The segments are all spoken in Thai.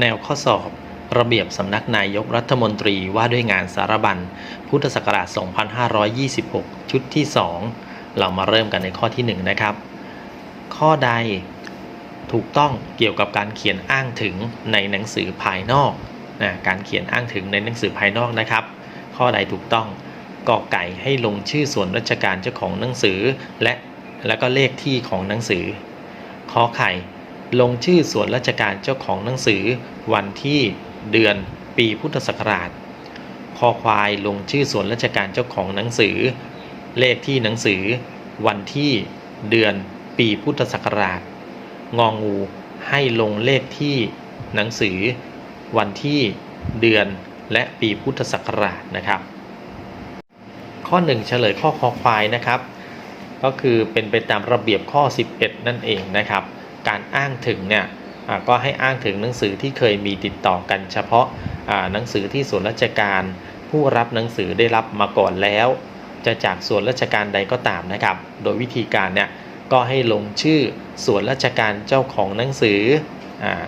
แนวข้อสอบ ระเบียบสำนักนายกรัฐมนตรีว่าด้วยงานสารบัญ พุทธศักราช 2526 ชุดที่ 2 เรามาเริ่มกันในข้อที่ 1 นะครับ ข้อใดถูกต้องเกี่ยวกับการเขียนอ้างถึงในหนังสือภายนอกนะการเขียนอ้างถึงในหนังสือภายนอกนะครับ ข้อใดถูกต้องกอไก่ให้ลงชื่อส่วนราชการเจ้าของหนังสือและแล้วก็เลขที่ของหนังสือขอไข่ ลงชื่อส่วนราชการเจ้าของหนังสือ วันที่เดือนปีพุทธศักราชคอควายลงชื่อส่วนราชการเจ้าของหนังสือ เลขที่หนังสือ วันที่เดือนปีพุทธศักราช งองูให้ลงเลขที่หนังสือ วันที่เดือนและปีพุทธศักราชนะครับ ข้อ 1 เฉลยข้อคอควายนะครับ ก็คือเป็นไปตามระเบียบข้อ 11 นั่นเองนะครับ การอ้างถึงเนี่ยก็ให้อ้างถึงหนังสือที่เคยมีติดต่อกันเฉพาะหนังสือที่ส่วนราชการ ผู้รับหนังสือได้รับมาก่อนแล้ว จะจากส่วนราชการใดก็ตามนะครับ โดยวิธีการเนี่ยก็ให้ลงชื่อส่วนราชการเจ้าของหนังสืออ่า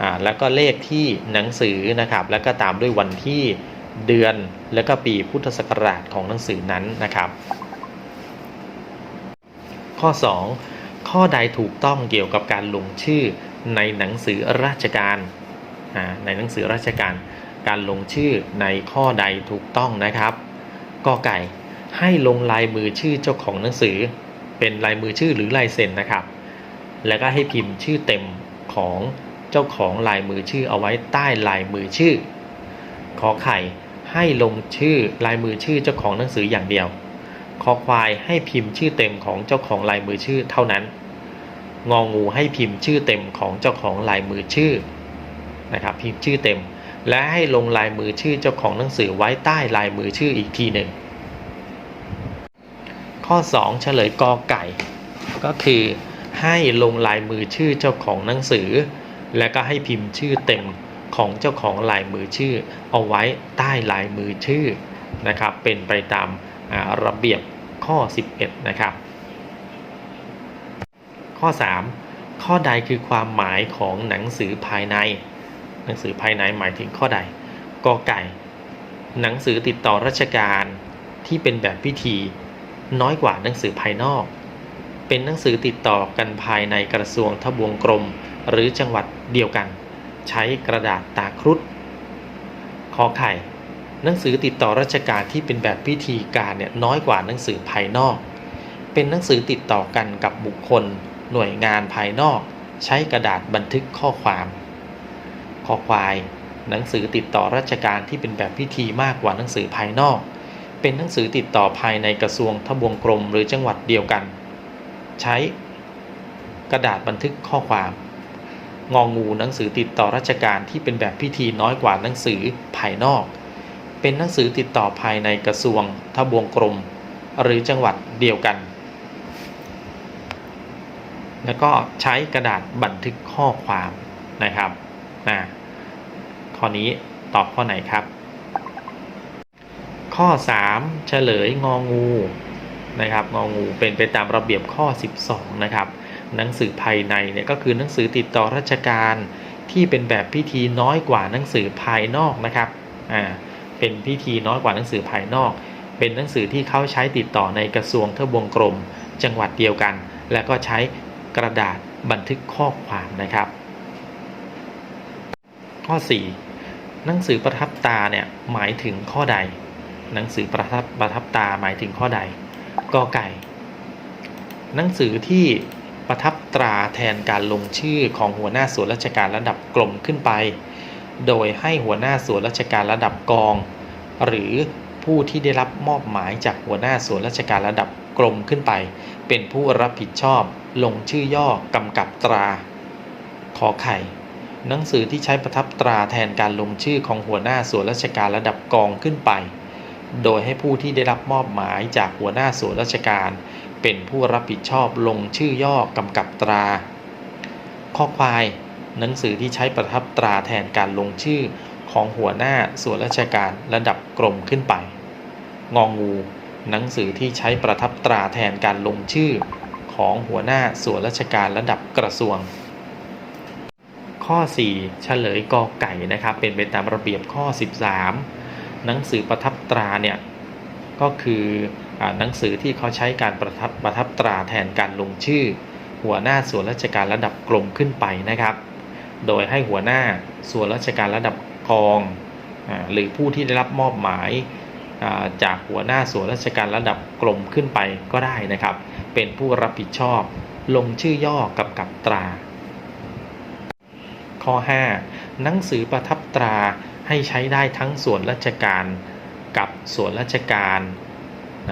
อ่าแล้วก็เลขที่หนังสือนะครับ แล้วก็ตามด้วยวันที่เดือนแล้วก็ปีพุทธศักราชของหนังสือนั้นนะครับ ข้อ 2 ข้อใดถูกต้องเกี่ยวกับการลงชื่อในหนังสือราชการในหนังสือราชการ การลงชื่อในข้อใดถูกต้องนะครับกอไก่ให้ลงลายมือชื่อเจ้าของหนังสือ เป็นลายมือชื่อหรือลายเซ็นนะครับ แล้วก็ให้พิมพ์ชื่อเต็มของเจ้าของลายมือชื่อเอาไว้ใต้ลายมือชื่อ ขอไข่ให้ลงชื่อลายมือชื่อเจ้าของหนังสืออย่างเดียว คอควายให้พิมพ์ชื่อเต็มของเจ้าของลายมือชื่อเท่านั้น งองูให้พิมพ์ชื่อเต็มของเจ้าของลายมือชื่อนะครับพิมพ์ชื่อเต็ม และให้ลงลายมือชื่อเจ้าของหนังสือไว้ใต้ลายมือชื่ออีกทีหนึ่ง ข้อ 2 เฉลยกอไก่ ก็คือให้ลงลายมือชื่อเจ้าของหนังสือ และก็ให้พิมพ์ชื่อเต็มของเจ้าของลายมือชื่อ เอาไว้ใต้ลายมือชื่อนะครับเป็นไปตามระเบียบข้อ 11 นะครับ ข้อ 3 ข้อใดคือความหมายของหนังสือภายใน หนังสือภายในหมายถึงข้อใดกอไก่ หนังสือติดต่อราชการที่เป็นแบบพิธี น้อยกว่าหนังสือภายนอก เป็นหนังสือติดต่อกันภายในกระทรวงทบวงกรม หรือจังหวัดเดียวกัน ใช้กระดาษตาครุฑขอไข่ หนังสือติดต่อราชการที่เป็นแบบพิธีการเนี่ยน้อยกว่าหนังสือภายนอก เป็นหนังสือติดต่อกันกับบุคคล หน่วยงานภายนอก ใช้กระดาษบันทึกข้อความขอควาย หนังสือติดต่อราชการที่เป็นแบบพิธีมากกว่าหนังสือภายนอก เป็นหนังสือติดต่อภายในกระทรวงทบวงกรมหรือจังหวัดเดียวกัน ใช้ กระดาษบันทึกข้อความ งองูหนังสือติดต่อราชการที่เป็นแบบพิธีน้อยกว่าหนังสือภายนอก เป็นหนังสือติดต่อภายในกระทรวงทบวงกรม หรือจังหวัดเดียวกัน แล้วก็ใช้กระดาษบันทึกข้อความนะครับนะข้อนี้ตอบข้อไหนครับ ข้อ 3 เฉลยงองูนะครับงองูเป็นไปตามระเบียบข้อ 12 นะครับ หนังสือภายในเนี่ยก็คือหนังสือติดต่อราชการที่เป็นแบบพิธีน้อยกว่าหนังสือภายนอกนะครับอ่าเป็นพิธีน้อยกว่าหนังสือภายนอก เป็นหนังสือที่เขาใช้ติดต่อในกระทรวงทบวงกรม จังหวัดเดียวกัน และก็ใช้ กระดาษบันทึกข้อความนะครับ ข้อ 4 หนังสือประทับตาเนี่ยหมายถึงข้อใด หนังสือประทับประทับตาหมายถึงข้อใดกอไก่ หนังสือที่ประทับตราแทนการลงชื่อของหัวหน้าส่วนราชการระดับกรมขึ้นไป โดยให้หัวหน้าส่วนราชการระดับกอง หรือผู้ที่ได้รับมอบหมายจากหัวหน้าส่วนราชการระดับกรมขึ้นไป เป็นผู้รับผิดชอบ ลงชื่อย่อกำกับตรา ขอไข่ หนังสือที่ใช้ประทับตราแทนการลงชื่อของหัวหน้าส่วนราชการระดับกองขึ้นไป โดยให้ผู้ที่ได้รับมอบหมายจากหัวหน้าส่วนราชการ เป็นผู้รับผิดชอบลงชื่อย่อกำกับตรา ข้อควาย หนังสือที่ใช้ประทับตราแทนการลงชื่อของหัวหน้าส่วนราชการระดับกรมขึ้นไป งองู หนังสือที่ใช้ประทับตราแทนการลงชื่อ ของหัวหน้าส่วนราชการระดับกระทรวง ข้อ 4 เฉลยกอไก่นะครับเป็นไปตามระเบียบข้อ 13 หนังสือประทับตราเนี่ยก็คืออหนังสือที่เขาใช้การประทับประทับตราแทนการลงชื่อ หัวหน้าส่วนราชการระดับกรมขึ้นไปนะครับ โดยให้หัวหน้าส่วนราชการระดับกองอหรือผู้ที่ได้รับมอบหมาย จากหัวหน้าส่วนราชการระดับกรมขึ้นไปก็ได้นะครับ เป็นผู้รับผิดชอบ ลงชื่อย่อกับกับตรา ข้อ 5 หนังสือประทับตราให้ใช้ได้ทั้งส่วนราชการกับส่วนราชการ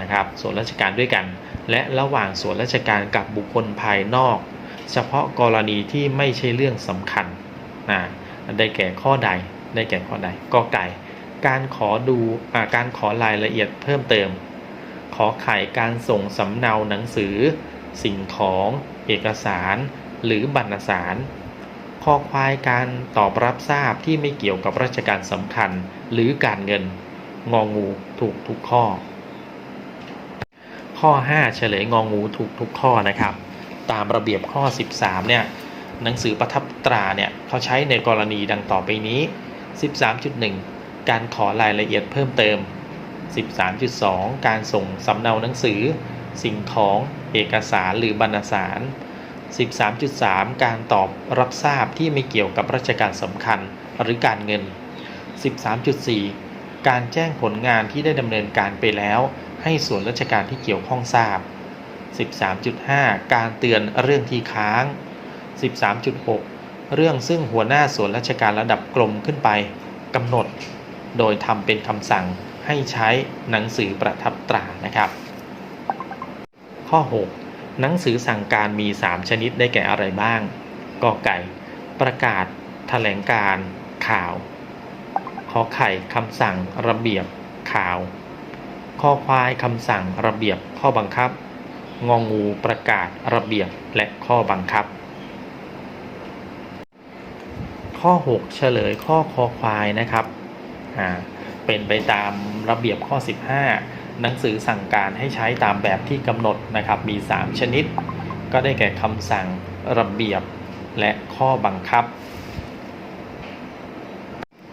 นะครับ ส่วนราชการด้วยกัน และระหว่างส่วนราชการกับบุคคลภายนอก เฉพาะกรณีที่ไม่ใช่เรื่องสำคัญนะได้แก่ข้อใดได้แก่ข้อใดก็ไก่ การขอดูอการขอรายละเอียดเพิ่มเติม ขอไข่การส่งสำเนาหนังสือ สิ่งของ เอกสาร หรือบรรณสารคอควายการตอบรับทราบที่ไม่เกี่ยวกับราชการสำคัญหรือการเงิน งองูถูกทุกข้อ ข้อ 5 เฉลยงองูถูกทุกข้อนะครับ ตามระเบียบข้อ 13 เนี่ยหนังสือประทับตราเนี่ยเขาใช้ในกรณีดังต่อไปนี้ 13.1 การขอรายละเอียดเพิ่มเติม 13.2 การส่งสำเนาหนังสือ สิ่งของเอกสารหรือบรรณสาร 13.3 การตอบรับทราบที่ไม่เกี่ยวกับราชการสำคัญหรือการเงิน 13.4 การแจ้งผลงานที่ได้ดำเนินการไปแล้ว ให้ส่วนราชการที่เกี่ยวข้องทราบ 13.5 การเตือนเรื่องที่ค้าง 13.6 เรื่องซึ่งหัวหน้าส่วนราชการระดับกรมขึ้นไปกำหนด โดยทำเป็นคำสั่งให้ใช้หนังสือประทับตรานะครับ ข้อ 6 หนังสือสั่งการมี 3 ชนิดได้แก่อะไรบ้างกอไก่ ประกาศแถลงการ ข่าวขอไข่คำสั่งระเบียบข่าวข้อควายคำสั่งระเบียบข้อบังคับ งองูประกาศระเบียบและข้อบังคับ ข้อ 6 เฉลยข้อคอควายนะครับ เป็นไปตามระเบียบข้อ 15 หนังสือสั่งการให้ใช้ตามแบบที่กำหนดนะครับ มี 3 ชนิด ก็ได้แก่คำสั่งระเบียบและข้อบังคับ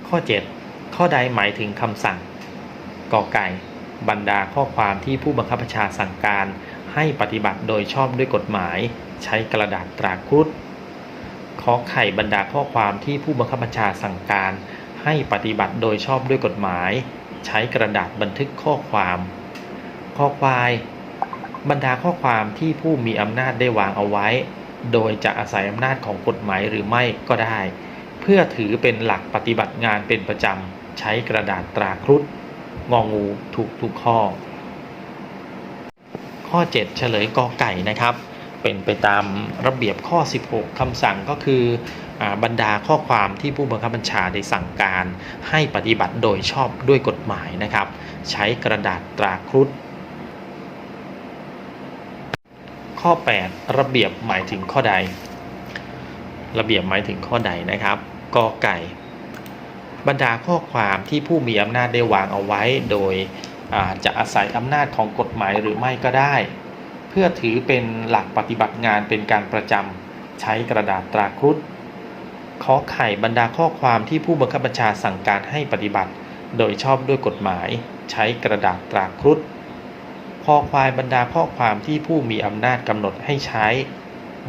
ข้อ 7 ข้อใดหมายถึงคำสั่งกอไก่ บรรดาข้อความที่ผู้บังคับบัญชาสั่งการให้ปฏิบัติโดยชอบด้วยกฎหมาย ใช้กระดาษตราครุฑขอไข่บรรดาข้อความที่ผู้บังคับบัญชาสั่งการ ให้ปฏิบัติโดยชอบด้วยกฎหมาย ใช้กระดาษบันทึกข้อความ ข้อควาย บรรดาข้อความที่ผู้มีอำนาจได้วางเอาไว้ โดยจะอาศัยอำนาจของกฎหมายหรือไม่ก็ได้ เพื่อถือเป็นหลักปฏิบัติงานเป็นประจำ ใช้กระดาษตราครุฑงองูถูกทุกข้อ ข้อ 7 เฉลยกอไก่นะครับ เป็นไปตามระเบียบข้อ 16คำสั่งก็คือ บรรดาข้อความที่ผู้บังคับบัญชาได้สั่งการ ให้ปฏิบัติโดยชอบด้วยกฎหมายนะครับ ใช้กระดาษตราครุฑข้อ 8 ระเบียบหมายถึงข้อใด ระเบียบหมายถึงข้อใดนะครับกอไก่ บรรดาข้อความที่ผู้มีอำนาจได้วางเอาไว้ โดยจะอาศัยอำนาจของกฎหมายหรือไม่ก็ได้ เพื่อถือเป็นหลักปฏิบัติงานเป็นการประจำใช้กระดาษตราครุฑ ขอไข่บรรดาข้อความที่ผู้บังคับบัญชาสั่งการให้ปฏิบัติ โดยชอบด้วยกฎหมาย ใช้กระดาษตราครุฑคอควายบรรดาข้อความที่ผู้มีอำนาจกำหนดให้ใช้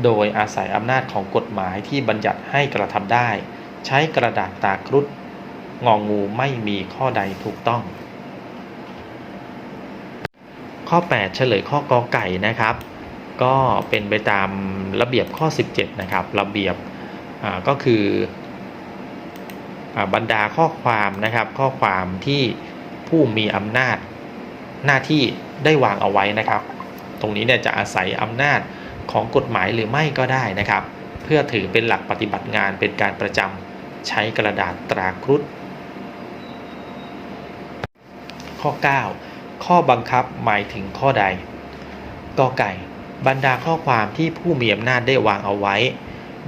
โดยอาศัยอำนาจของกฎหมายที่บัญญัติให้กระทำได้ ใช้กระดาษตราครุฑงองูไม่มีข้อใดถูกต้อง ข้อ 8 เฉลยข้อกอไก่นะครับ ก็เป็นไปตามระเบียบข้อ 17 นะครับ ระเบียบ ก็คืออบรรดาข้อความนะครับ ข้อความที่ผู้มีอำนาจหน้าที่ได้วางเอาไว้นะครับ ตรงนี้เนี่ยจะอาศัยอำนาจของกฎหมายหรือไม่ก็ได้นะครับ เพื่อถือเป็นหลักปฏิบัติงานเป็นการประจำใช้กระดาษตราครุฑข้อ 9 ข้อบังคับหมายถึงข้อใดกอไก่ บรรดาข้อความที่ผู้มีอำนาจได้วางเอาไว้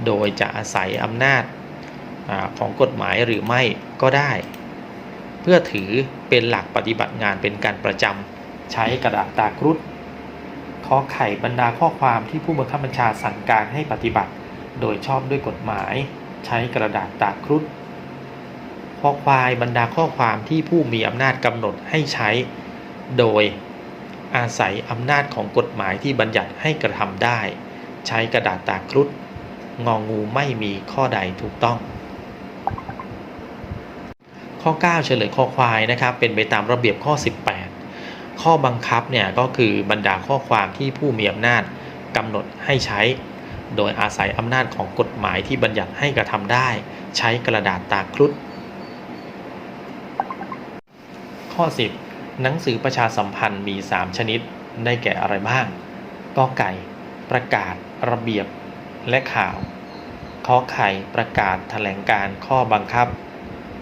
โดยจะอาศัยอำนาจอของกฎหมายหรือไม่ก็ได้ เพื่อถือเป็นหลักปฏิบัติงานเป็นการประจำใช้กระดาษตาครุฑขอไข่บรรดาข้อความที่ผู้บังคับบัญชาสั่งการให้ปฏิบัติ โดยชอบด้วยกฎหมาย ใช้กระดาษตากรุฑข้อควายบรรดาข้อความที่ผู้มีอำนาจกำหนดให้ใช้ โดยอาศัยอำนาจของกฎหมายที่บัญญัติให้กระทำได้ ใช้กระดาษตากรุฑ งองูไม่มีข้อใดถูกต้อง ข้อ 9 เฉลยข้อควายนะครับ เป็นไปตามระเบียบข้อ 18 ข้อบังคับเนี่ยก็คือบรรดาข้อความที่ผู้มีอำนาจกำหนดให้ใช้ โดยอาศัยอำนาจของกฎหมายที่บัญญัติให้กระทำได้ ใช้กระดาษตาครุฑข้อ 10 หนังสือประชาสัมพันธ์มี 3 ชนิดได้แก่อะไรบ้างกอไก่ ประกาศ ระเบียบ และข่าวขอไข่ประกาศแถลงการข้อบังคับ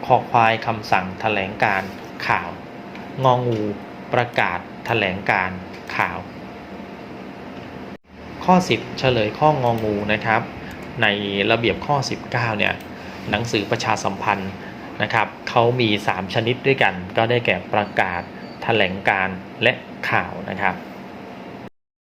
คอควายคำสั่งแถลงการข่าว งองูประกาศแถลงการข่าว ข้อ 10 เฉลยข้ององูนะครับ ในระเบียบข้อ 19 เนี่ยหนังสือประชาสัมพันธ์นะครับเขามี 3 ชนิดด้วยกัน ก็ได้แก่ประกาศแถลงการและข่าวนะครับ